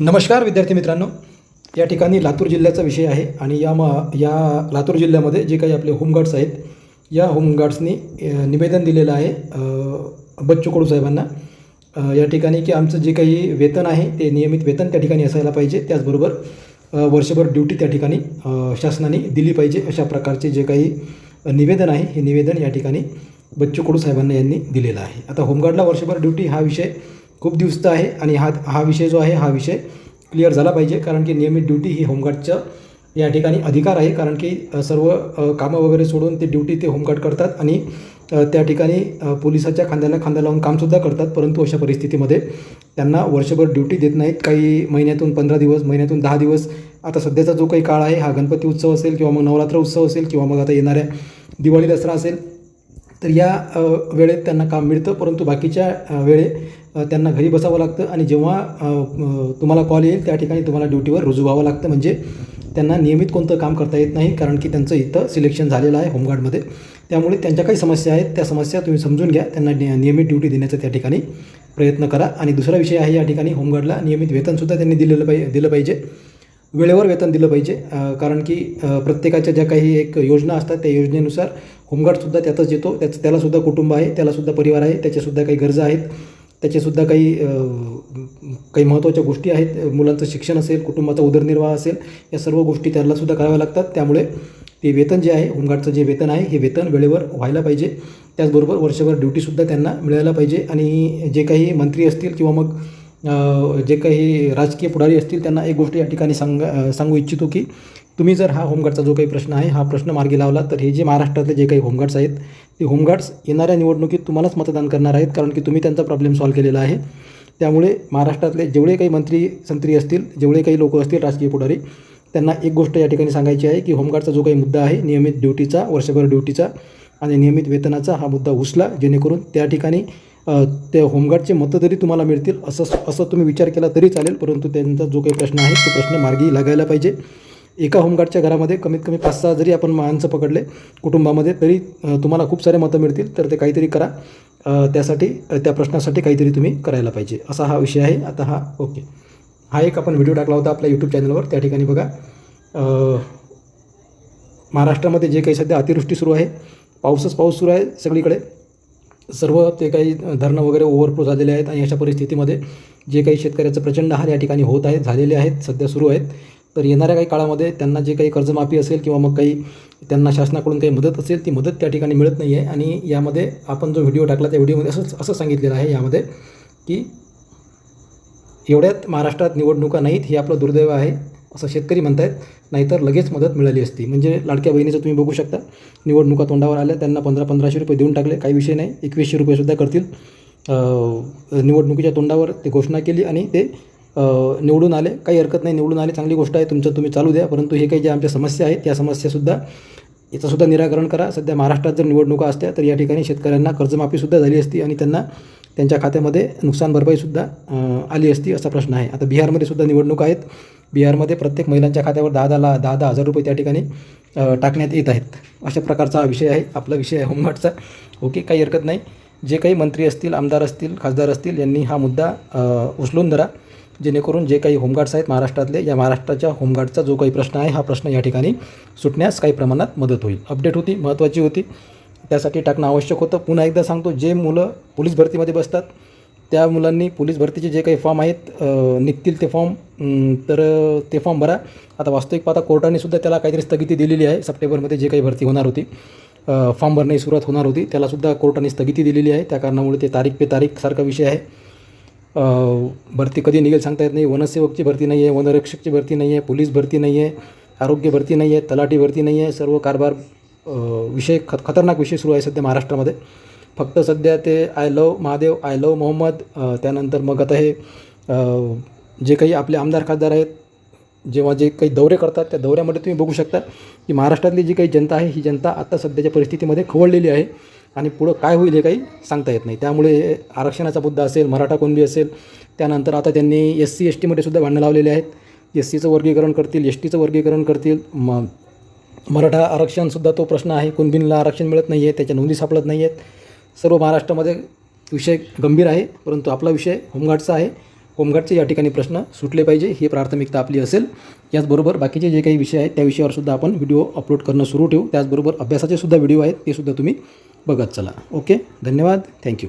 नमस्कार विद्यार्थी मित्रांनो. या ठिकाणी लातूर जिल्ह्याचा विषय आहे आणि या म या लातूर जिल्ह्यामध्ये जे काही आपले होमगार्ड्स आहेत या होमगार्ड्सनी निवेदन दिलेलं आहे बच्चू कडू साहेबांना. या ठिकाणी की आमचं जे काही वेतन आहे ते नियमित वेतन त्या ठिकाणी असायला पाहिजे. त्याचबरोबर वर्षभर ड्युटी त्या ठिकाणी शासनाने दिली पाहिजे अशा प्रकारचे जे काही निवेदन आहे हे निवेदन या ठिकाणी बच्चू कडू साहेबांना यांनी दिलेलं आहे. आता होमगार्डला वर्षभर ड्युटी हा विषय खूप दिवसचा आहे आणि हा हा विषय जो आहे हा विषय क्लिअर झाला पाहिजे. कारण की नियमित ड्युटी ही होमगार्डचं या ठिकाणी अधिकार आहे. कारण की सर्व कामं वगैरे सोडून ते ड्युटी ते होमगार्ड करतात आणि त्या ठिकाणी पोलिसाच्या खांद्याला खांदा लावून कामसुद्धा करतात. परंतु अशा परिस्थितीमध्ये त्यांना वर्षभर ड्युटी देत नाहीत. काही महिन्यातून पंधरा दिवस महिन्यातून दहा दिवस. आता सध्याचा जो काही काळ आहे हा गणपती उत्सव असेल किंवा मग नवरात्र उत्सव असेल किंवा मग आता येणाऱ्या दिवाळी दसरा असेल तर या वेळेत त्यांना काम मिळतं परंतु बाकीच्या वेळे त्यांना घरी बसावं लागतं आणि जेव्हा तुम्हाला कॉल येईल त्या ठिकाणी तुम्हाला ड्युटीवर रुजू व्हावं लागतं. म्हणजे त्यांना नियमित कोणतं काम करता येत नाही कारण की त्यांचं इथं सिलेक्शन झालेलं आहे होमगार्डमध्ये त्यामुळे त्यांच्या काही समस्या आहेत त्या समस्या तुम्ही समजून घ्या. त्यांना नियमित ड्युटी देण्याचा त्या ठिकाणी प्रयत्न करा. आणि दुसरा विषय आहे या ठिकाणी होमगार्डला नियमित वेतनसुद्धा त्यांनी दिलेलं पाहिजे दिलं पाहिजे. वेळेवर वेतन दिलं पाहिजे. कारण की प्रत्येकाच्या ज्या काही एक योजना असतात त्या योजनेनुसार होमगार्डसुद्धा त्यातच येतो. त्याच त्यालासुद्धा कुटुंब आहे त्यालासुद्धा परिवार आहे त्याच्यासुद्धा काही गरजा आहेत त्याचेसुद्धा काही काही महत्त्वाच्या गोष्टी आहेत. मुलांचं शिक्षण असेल कुटुंबाचा उदरनिर्वाह असेल या सर्व गोष्टी त्यालासुद्धा कराव्या लागतात. त्यामुळे ते वेतन जे आहे होमगार्डचं जे वेतन आहे हे वेतन वेळेवर व्हायला पाहिजे. त्याचबरोबर वर्षभर ड्युटीसुद्धा त्यांना मिळायला पाहिजे. आणि जे काही मंत्री असतील किंवा मग जे काही राजकीय पुढारी असतील त्यांना एक गोष्ट या ठिकाणी सांग सांगू इच्छितो की तुम्ही जर हा होमगार्डचा जो काही प्रश्न आहे हा प्रश्न मार्गी लावला तर हे जे महाराष्ट्रातले जे काही होमगार्ड्स आहेत ते होमगार्ड्स येणाऱ्या निवडणुकीत तुम्हालाच मतदान करणार आहेत कारण की तुम्ही त्यांचा प्रॉब्लेम सॉल्व्ह केलेला आहे. त्यामुळे महाराष्ट्रातले जेवढे काही मंत्री संत्री असतील जेवढे काही लोक असतील राजकीय पुढारी त्यांना एक गोष्ट या ठिकाणी सांगायची आहे की होमगार्डचा जो काही मुद्दा आहे नियमित ड्युटीचा वर्षभर ड्युटीचा आणि नियमित वेतनाचा हा मुद्दा उचला जेणेकरून त्या ठिकाणी ते त्या होमगार्डचे मतं जरी तुम्हाला मिळतील. असं असं तुम्ही विचार केला तरी चालेल परंतु त्यांचा जो काही प्रश्न आहे तो प्रश्न मार्गी लागायला पाहिजे. एका होमगार्डच्या घरामध्ये कमीत कमी पाच सहा जरी आपण माणसं पकडले कुटुंबामध्ये तरी तुम्हाला खूप सारे मतं मिळतील. तर ते काहीतरी करा. त्यासाठी त्या प्रश्नासाठी काहीतरी तुम्ही करायला पाहिजे. असा हा विषय आहे. आता हा ओके. हा एक आपण व्हिडिओ टाकला होता आपल्या यूट्यूब चॅनलवर. त्या ठिकाणी बघा. महाराष्ट्रामध्ये जे काही सध्या अतिवृष्टी सुरू आहे पाऊसच पाऊस सुरू आहे सगळीकडे. सर्व ते काही धरणं वगैरे ओव्हरफ्लो झालेले आहेत आणि अशा परिस्थितीमध्ये जे काही शेतकऱ्याचं प्रचंड हाल या ठिकाणी होत आहेत झालेले आहेत सध्या सुरू आहेत. तर येणाऱ्या काही काळामध्ये त्यांना जे काही कर्जमाफी असेल किंवा मग काही त्यांना शासनाकडून काही मदत असेल ती मदत त्या ठिकाणी मिळत नाही आहे आणि यामध्ये आपण जो व्हिडिओ टाकला त्या व्हिडिओमध्ये असंच असं सांगितलेलं आहे यामध्ये की एवढ्यात महाराष्ट्रात निवडणुका नाहीत हे आपलं दुर्दैव आहे. असं शेतकरी म्हणतायत नाहीतर लगेच मदत मिळाली असती. म्हणजे लाडक्या बहिणीचं तुम्ही बघू शकता निवडणुका तोंडावर आल्या त्यांना पंधरा पंधराशे रुपये देऊन टाकले. काही विषय नाही एकवीसशे रुपयेसुद्धा करतील. निवडणुकीच्या तोंडावर ते घोषणा केली आणि ते निवडून आले. काही हरकत नाही निवडून आले चांगली गोष्ट आहे तुमचं तुम्ही चालू द्या. परंतु हे काही ज्या आमच्या समस्या आहेत त्या समस्यासुद्धा याचंसुद्धा निराकरण करा. सध्या महाराष्ट्रात जर निवडणुका असत्या तर या ठिकाणी शेतकऱ्यांना कर्जमाफीसुद्धा झाली असती आणि त्यांना त्यांच्या खात्यामध्ये नुकसान भरपाईसुद्धा आली असती असा प्रश्न आहे. आता बिहारमध्ये सुद्धा निवडणुका आहेत. बिहारमध्ये प्रत्येक महिलांच्या खात्यावर दहा दहा दहा दहा हजार रुपये त्या ठिकाणी टाकण्यात येत आहेत. अशा प्रकारचा हा विषय आहे. आपला विषय आहे होमगार्डचा. ओके काही हरकत नाही. जे काही मंत्री असतील आमदार असतील खासदार असतील यांनी हा मुद्दा उचलून धरा. जेणेकरून जे काही होमगार्ड्स आहेत महाराष्ट्रातले या महाराष्ट्राच्या होमगार्डचा जो काही प्रश्न आहे हा प्रश्न या ठिकाणी सुटण्यास काही प्रमाणात मदत होईल. अपडेट होती महत्त्वाची होती. त्यासाठी टाकणं आवश्यक होतं. पुन्हा एकदा सांगतो जे मुलं पोलीस भरतीमध्ये बसतात त्या मुलांनी पोलीस भरतीचे जे काही फॉर्म आहेत निघतील ते फॉर्म तर ते फॉर्म भरा. आता वास्तविक पाहता कोर्टाने सुद्धा त्याला काहीतरी स्थगिती दिलेली आहे. सप्टेंबरमध्ये जे काही भरती होणार होती फॉर्म भरण्याची सुरुवात होणार होती त्यालासुद्धा कोर्टाने स्थगिती दिलेली आहे. त्या कारणामुळे ते तारीख पे तारीख सारखा विषय आहे. भरती कधी निघेल सांगता येत नाही. वनसेवकची भरती नाही आहे वनरक्षकची भरती नाही आहे पोलीस भरती नाही आहे आरोग्य भरती नाही आहे तलाठी भरती नाही आहे सर्व कारभार विषय खत खतरनाक विषय सुरू आहे सध्या महाराष्ट्रामध्ये. फक्त सध्या ते I love Mahadev I love Mohammad त्यानंतर मग आता हे जे काही आपले आमदार खासदार आहेत जेव्हा जे काही दौरे करतात त्या दौऱ्यामध्ये तुम्ही बघू शकता की महाराष्ट्रातली जी काही जनता आहे ही जनता आता सध्याच्या परिस्थितीमध्ये खवळलेली आहे आणि पुढं काय होईल हे काही सांगता येत नाही. त्यामुळे आरक्षणाचा मुद्दा असेल मराठा कुणबी असेल त्यानंतर आता त्यांनी एस सी एस टीमध्ये सुद्धा भांडणं लावलेले आहेत. एस सीचं वर्गीकरण करतील एस टीचं वर्गीकरण करतील. म मराठा आरक्षणसुद्धा तो प्रश्न आहे. कुणबींना आरक्षण मिळत नाही आहे त्याच्या नोंदी सापडत नाही आहेत सर्व महाराष्ट्रामध्ये विषय गंभीर आहे परंतु आपला विषय होमगार्डचा आहे. होमगार्डचे या ठिकाणी प्रश्न सुटले पाहिजे ही प्राथमिकता आपली असेल. याचबरोबर बाकीचे जे काही विषय आहेत त्या विषयावर सुद्धा आपण व्हिडिओ अपलोड करणं सुरू ठेवू. त्याचबरोबर अभ्यासाचे सुद्धा व्हिडिओ आहेत ते सुद्धा तुम्ही बघत चला. ओके? धन्यवाद. थँक्यू.